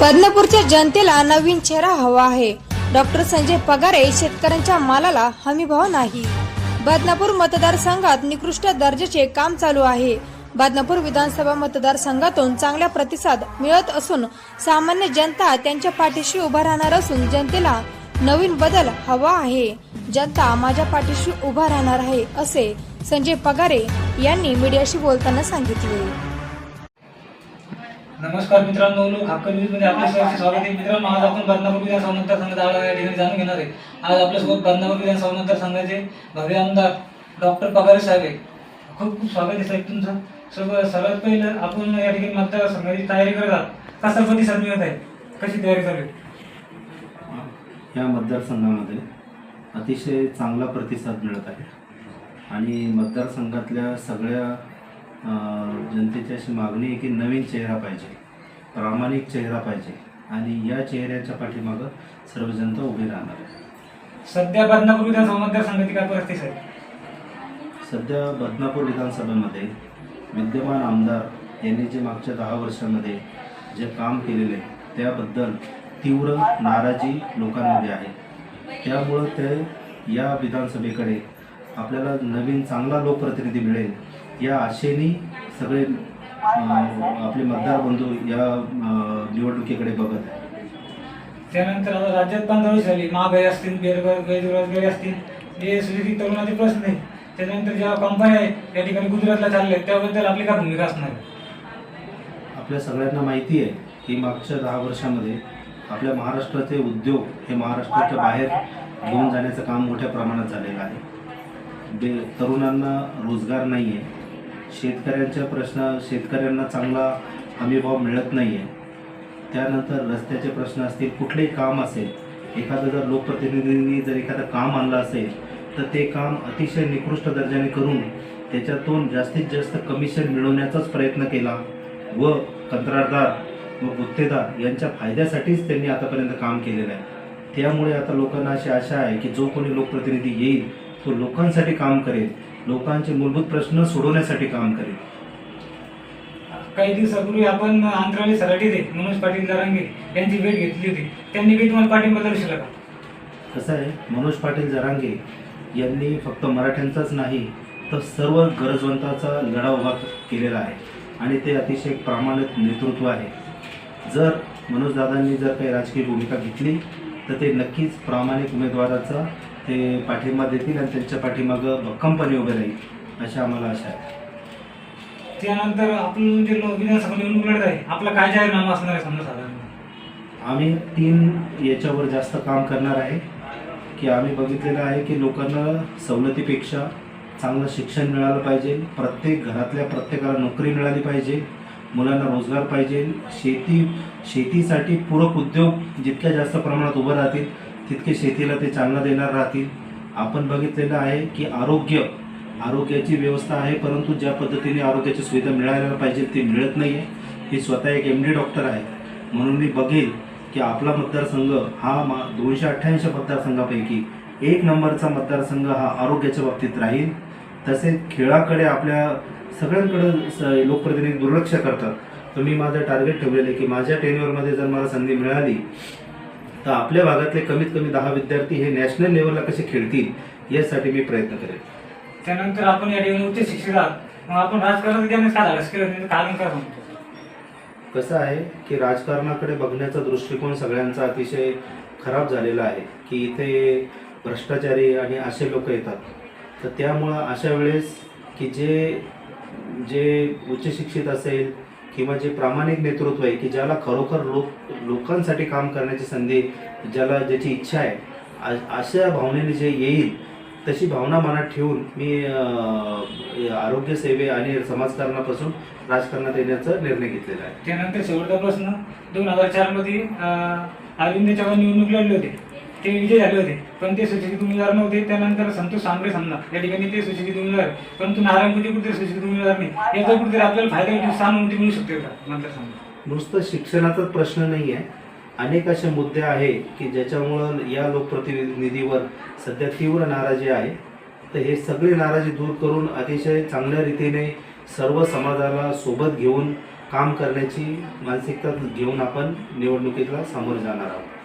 बदनापूरच्या जनतेला नवीन चेहरा हवा आहे. डॉक्टर संजय पगारे शेतकऱ्यांच्या मालाला हमीभाव नाही. बदनापूर मतदारसंघात निकृष्ट दर्जाचे काम चालू आहे. बदनापूर विधानसभा मतदारसंघातून चांगला प्रतिसाद मिळत असून सामान्य जनता त्यांच्या पाठीशी उभा राहणार असून जनतेला नवीन बदल हवा आहे. जनता माझ्या पाठीशी उभा राहणार आहे असे संजय पगारे यांनी मीडियाशी बोलताना सांगितले. नमस्कार मित्रांनो लोक हक्क न्यूजमध्ये आपल्या सहर्ष स्वागत आहे. मित्रांनो आज आपण बदनापूर विधानसभा मतदारसंघाचा आढावा या ठिकाणी जाणून घेणार आहे. आज आपल्यासोबत बदनापूर विधानसभा मतदारसंघाचे भव्य आमदार डॉक्टर पगारे साहेब आहे खूप खूप स्वागत आहे साहेब तुमचं. सर्व सर्वात पहिलं आपण या ठिकाणी मतदारसंघाची तयारी करत आहात. कसा प्रतिसाद मिळत आहे? कशी तयारी चालू आहे? या मतदारसंघामध्ये अतिशय चांगला प्रतिसाद मिळत आहे. आणि मतदारसंघातल्या सगळ्या जनतेची अशी मागणी आहे की नवीन चेहरा पाहिजे प्रामाणिक चेहरा पाहिजे आणि या चेहऱ्याच्या पाठीमागं सर्व जनता उभी राहणार आहे सध्या बदनापूर विधानसभा मतदारसंघाची काय परिस्थिती आहे सध्या बदनापूर विधानसभेमध्ये विद्यमान आमदार यांनी जे मागच्या दहा वर्षामध्ये जे काम केलेले त्याबद्दल तीव्र नाराजी लोकांमध्ये आहे. त्यामुळं ते या विधानसभेकडे आपल्याला नवीन चांगला लोकप्रतिनिधी मिळेल या आशेने सगळे आपले मतदार बंधू या निवडणुकीकडे बघत आहे त्यानंतर आता राज्यात पंधरावी झाली. महागाई असतील बेरोजगार बेरोजगारी असतील. जे सुशिक्षित तरुणाचे प्रश्न आहे त्यानंतर ज्या कंपन्या आहेत त्या ठिकाणी गुजरातला चालल्या आहेत त्याबद्दल आपली काय भूमिका असणार आपल्या सगळ्यांना माहिती आहे की मागच्या दहा वर्षामध्ये आपल्या महाराष्ट्राचे उद्योग हे महाराष्ट्राच्या बाहेर घेऊन जाण्याचं काम मोठ्या प्रमाणात झालेलं आहे. बे तरुणांना रोजगार नाही आहे शेतकऱ्यांच्या प्रश्न शेतकऱ्यांना चांगला हमीभाव मिळत नाही आहे त्यानंतर रस्त्याचे प्रश्न असतील कुठलेही काम असेल एखादं जर लोकप्रतिनिधींनी जर एखादं काम आणलं असेल तर ते काम अतिशय निकृष्ट दर्जाने करून त्याच्यातून जास्तीत जास्त कमिशन मिळवण्याचाच प्रयत्न केला व कंत्राटदार व गुत्तेदार यांच्या फायद्यासाठीच त्यांनी आतापर्यंत काम केलेलं आहे. त्यामुळे आता लोकांना अशी आशा आहे की जो कोणी लोकप्रतिनिधी येईल तो लोकांसाठी काम करेल लोकांचे मूलभूत प्रश्न सोडवण्यासाठी काम करेल. काही दिवसापूर्वी आपण अंतराळी सराटीत मनोज पाटील जरांगे यांची भेट घेतली होती. त्यांनी भेट मला पाठिंबा दर्शवला का? कसं आहे मनोज पाटील जरांगे यांनी फक्त मराठ्यांचाच नाही तर सर्व गरजवंताचा लढा उभा केलेला आहे. आणि ते अतिशय प्रामाणिक नेतृत्व आहे. जर मनोजदादांनी जर काही राजकीय भूमिका घेतली तर ते नक्कीच प्रामाणिक उमेदवाराचा ते पाठिंबा देतील आणि त्यांच्या पाठीमागं भक्कमपणे उभे राहील अशी आम्हाला आशा आहे. त्यानंतर आपण जे विधानसभा निवडणूक लढत आहे आपला काय जाहीरनामा असणार आहे समजा साधारण? आम्ही तीन याच्यावर जास्त काम करणार आहे की आम्ही बघितलेलं आहे की लोकांना सवलतीपेक्षा चांगलं शिक्षण मिळालं पाहिजे प्रत्येक घरातल्या प्रत्येकाला नोकरी मिळाली पाहिजे मुलांना रोजगार पाहिजे शेती शेतीसाठी पूरक उद्योग जितक्या जास्त प्रमाणात उभं राहतील तितके शेतीला ते चालना देणार राहतील. आपण बघितलेलं आहे की आरोग्य आरोग्याची व्यवस्था आहे परंतु ज्या पद्धतीने आरोग्याची सुविधा मिळायला पाहिजे ती मिळत नाही आहे ही स्वतः एक एम डी डॉक्टर आहे म्हणून मी बघेल की आपला मतदारसंघ हा मा दोनशे अठ्ठ्याऐंशी मतदारसंघापैकी एक नंबरचा मतदारसंघ हा आरोग्याच्या बाबतीत राहील. तसेच खेळाकडे आपल्या सगळ्यांकडे स- लोकप्रतिनिधी दुर्लक्ष करतात. तर मी माझं टार्गेट ठेवलेलं आहे की माझ्या टेन्युअरमध्ये जर मला संधी मिळाली तर आपल्या भागातले कमीत कमी दहा विद्यार्थी हे नॅशनल लेवलला कसे खेळतील यासाठी मी प्रयत्न करेन. त्यानंतर आपण या ठिकाणी उच्च शिक्षित आहात. मग आपण राजकारणात झालं कारण काय सांगतो कसं आहे की राजकारणाकडे बघण्याचा दृष्टिकोन सगळ्यांचा अतिशय खराब झालेला आहे की इथे भ्रष्टाचारी आणि असे लोक येतात. तर त्यामुळं अशा वेळेस की जे जे उच्च शिक्षित असेल किंवा जे प्रामाणिक नेतृत्व आहे की ज्याला खरोखर लोक लोकांसाठी काम करण्याची संधी ज्याला ज्याची इच्छा आहे अशा भावनेने जे येईल तशी भावना मनात ठेवून मी आरोग्य सेवे आणि समाजकारणापासून राजकारणात येण्याचा निर्णय घेतलेला आहे. त्यानंतर शेवटचा प्रश्न दोन हजार चारमध्ये अरविंद चव्हाण निवडणूक लढले होते. ते विजय झाले होते पण ते सुशिक्षित उमेदवार नव्हते त्यानंतर संतोष सांबरे समजा या ठिकाणी ते सुशिक्षित उमेदवार परंतु नारायणपूरचे कुठे सुशिक्षित उमेदवार नाही याचा कुठेतरी आपल्याला फायदा होईल सहानुभूती मिळू शकते का? नंतर सांगा. नुसतं शिक्षणाचाच प्रश्न नाही आहे. अनेक असे मुद्दे आहे की ज्याच्यामुळं या लोकप्रतिनिधीवर सध्या तीव्र नाराजी आहे. तर हे सगळे नाराजी दूर करून अतिशय चांगल्या रीतीने सर्व समाजाला सोबत घेऊन काम करण्याची मानसिकता घेऊन आपण निवडणुकीला सामोरे जाणार आहोत.